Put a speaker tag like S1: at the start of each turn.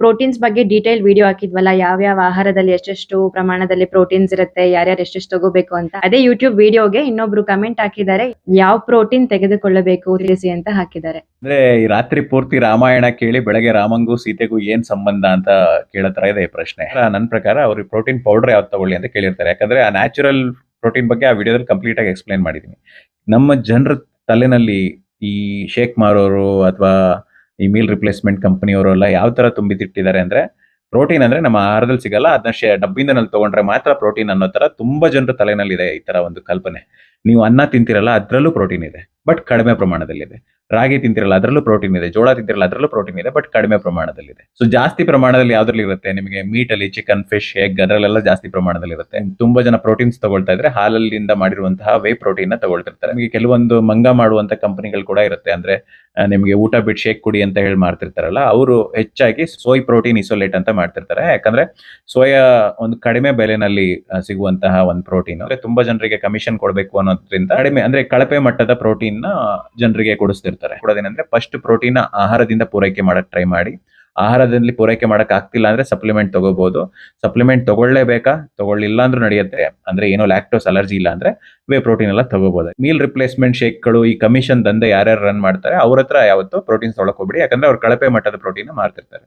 S1: Proteins ಬಗ್ಗೆ detail video ಹಾಕಿದ್ವಲ್ಲ ಯಾವ ಯಾವ ಆಹಾರದಲ್ಲಿ ಎಷ್ಟೆಷ್ಟು ಪ್ರಮಾಣದಲ್ಲಿ ಪ್ರೋಟೀನ್ಸ್ ಇರುತ್ತೆ, ಯಾರ್ಯಾರು ಎಷ್ಟೆಷ್ಟು ತಗೋಬೇಕು ಅಂತ. ಅದೇ ಯೂಟ್ಯೂಬ್ ವಿಡಿಯೋಗೆ ಇನ್ನೊಬ್ರು ಕಮೆಂಟ್ ಹಾಕಿದ್ದಾರೆ, ಯಾವ ಪ್ರೋಟೀನ್ ತೆಗೆದುಕೊಳ್ಳಬೇಕು? ತಿಳಿಸಿ ಅಂತ ಹಾಕಿದ್ದಾರೆ.
S2: ಅಂದ್ರೆ ರಾತ್ರಿ ಪೂರ್ತಿ ರಾಮಾಯಣ ಕೇಳಿ ಬೆಳಗ್ಗೆ ರಾಮಂಗೂ ಸೀತೆಗೂ ಏನ್ ಸಂಬಂಧ ಅಂತ ಕೇಳತ್ರ ತರ ಇದೆ ಈ ಪ್ರಶ್ನೆ. ನನ್ನ ಪ್ರಕಾರ ಅವ್ರಿಗೆ ಪ್ರೋಟೀನ್ ಪೌಡರ್ ಯಾವ್ದು ತಗೊಳ್ಳಿ ಅಂತ ಕೇಳಿರ್ತಾರೆ. ಯಾಕಂದ್ರೆ ಆ ನ್ಯಾಚುರಲ್ ಪ್ರೋಟೀನ್ ಬಗ್ಗೆ ಆ ವಿಡಿಯೋದಲ್ಲಿ ಕಂಪ್ಲೀಟ್ ಆಗಿ ಎಕ್ಸ್ಪ್ಲೈನ್ ಮಾಡಿದೀನಿ. ನಮ್ಮ ಜನರ ತಲೆನಲ್ಲಿ ಈ ಶೇಕ್ ಮಾರೋರು ಅಥವಾ ಈ ಮೀಲ್ ರಿಪ್ಲೇಸ್ಮೆಂಟ್ ಕಂಪನಿಯವರು ಎಲ್ಲ ಯಾವ ತರ ತುಂಬಿದಿಟ್ಟಿದ್ದಾರೆ ಅಂದ್ರೆ ಪ್ರೋಟೀನ್ ಅಂದ್ರೆ ನಮ್ಮ ಆಹಾರದಲ್ಲಿ ಸಿಗಲ್ಲ, ಅದನ್ನ ಡಬ್ಬಿಂದ ತಗೊಂಡ್ರೆ ಮಾತ್ರ ಪ್ರೋಟೀನ್ ಅನ್ನೋ ತರ ತುಂಬಾ ಜನರ ತಲೆನಲ್ಲಿ ಇದೆ ಈ ತರ ಒಂದು ಕಲ್ಪನೆ. ನೀವು ಅನ್ನ ತಿಂತಿರಲ್ಲ, ಅದ್ರಲ್ಲೂ ಪ್ರೋಟೀನ್ ಇದೆ ಬಟ್ ಕಡಿಮೆ ಪ್ರಮಾಣದಲ್ಲಿದೆ. ರಾಗಿ ತಿಂತಿರಲ್ಲ, ಅದರಲ್ಲೂ ಪ್ರೋಟೀನ್ ಇದೆ, ಜೋಳ ತಿಂತಿರಲ್ಲ, ಅದರಲ್ಲೂ ಪ್ರೋಟೀನ್ ಇದೆ ಬಟ್ ಕಡಿಮೆ ಪ್ರಮಾಣದಲ್ಲಿದೆ. ಸೊ ಜಾಸ್ತಿ ಪ್ರಮಾಣದಲ್ಲಿ ಯಾವ್ದ್ರಲ್ಲಿ ಇರುತ್ತೆ? ನಿಮಗೆ ಮೀಟ್ ಅಲ್ಲಿ ಚಿಕನ್ ಫಿಶ್ ಎಗ್ ಅದರಲ್ಲೆಲ್ಲ ಜಾಸ್ತಿ ಪ್ರಮಾಣದಲ್ಲಿ ಇರುತ್ತೆ. ತುಂಬಾ ಜನ ಪ್ರೋಟೀನ್ಸ್ ತಗೊಳ್ತಾ ಇದ್ರೆ ಹಾಲಲ್ಲಿಂದ ಮಾಡಿರುವಂತಹ ವೇ ಪ್ರೋಟೀನ್ನ ತಗೊಳ್ತಿರ್ತಾರೆ. ನಿಮಗೆ ಕೆಲವೊಂದು ಮಂಗ ಮಾಡುವಂತ ಕಂಪನಿಗಳು ಕೂಡ ಇರುತ್ತೆ. ಅಂದ್ರೆ ನಿಮಗೆ ಊಟ ಬಿಟ್ಟು ಶೇಕ್ ಕುಡಿ ಅಂತ ಹೇಳಿ ಮಾಡ್ತಿರ್ತಾರಲ್ಲ, ಅವರು ಹೆಚ್ಚಾಗಿ ಸೋಯ್ ಪ್ರೋಟೀನ್ ಇಸೋಲೇಟ್ ಅಂತ ಮಾಡ್ತಿರ್ತಾರೆ. ಯಾಕಂದ್ರೆ ಸೋಯಾ ಒಂದು ಕಡಿಮೆ ಬೆಲೆನಲ್ಲಿ ಸಿಗುವಂತಹ ಒಂದು ಪ್ರೋಟೀನ್ ಅಂದ್ರೆ ತುಂಬಾ ಜನರಿಗೆ ಕಮಿಷನ್ ಕೊಡಬೇಕು ಅನ್ನೋದ್ರಿಂದ ಕಡಿಮೆ, ಅಂದ್ರೆ ಕಳಪೆ ಮಟ್ಟದ ಪ್ರೋಟೀನ್ನ ಜನರಿಗೆ ಕೊಡಿಸ್ತಿರ್ತಾರೆ. ಕೊಡೋದೇನಂದ್ರೆ ಫಸ್ಟ್ ಪ್ರೋಟೀನ್ ಆಹಾರದಿಂದ ಪೂರೈಕೆ ಮಾಡಕ್ ಟ್ರೈ ಮಾಡಿ. ಆಹಾರದಲ್ಲಿ ಪೂರೈಕೆ ಮಾಡಕ್ ಆಗ್ತಿಲ್ಲ ಅಂದ್ರೆ ಸಪ್ಲಿಮೆಂಟ್ ತಗೋಬಹುದು ಸಪ್ಲಿಮೆಂಟ್ ತಗೊಳ್ಳೇಬೇಕಾ? ತಗೊಳ್ಳಿಲ್ಲ ಅಂದ್ರೂ ನಡೆಯುತ್ತೆ. ಅಂದ್ರೆ ಏನೋ ಲ್ಯಾಕ್ಟೋಸ್ ಅಲರ್ಜಿ ಇಲ್ಲ ಅಂದ್ರೆ ವೇ ಪ್ರೋಟೀನ್ ಎಲ್ಲ ತಗೋಬಹುದು ಮೀಲ್ ರಿಪ್ಲೇಸ್ಮೆಂಟ್ ಶೇಕ್ಗಳು ಈ ಕಮಿಷನ್ ದಂಧೆ ಯಾರ್ಯಾರು ರನ್ ಮಾಡ್ತಾರೆ, ಅವ್ರ ಹತ್ರ ಯಾವತ್ತು ಪ್ರೋಟೀನ್ಸ್ ತೊಗೊಳಕ್ ಹೋಗ್ಬಿಡಿ. ಯಾಕಂದ್ರೆ ಅವ್ರು ಕಳಪೆ ಮಟ್ಟದ ಪ್ರೋಟೀನ್ ಮಾರ್ತಿರ್ತಾರೆ.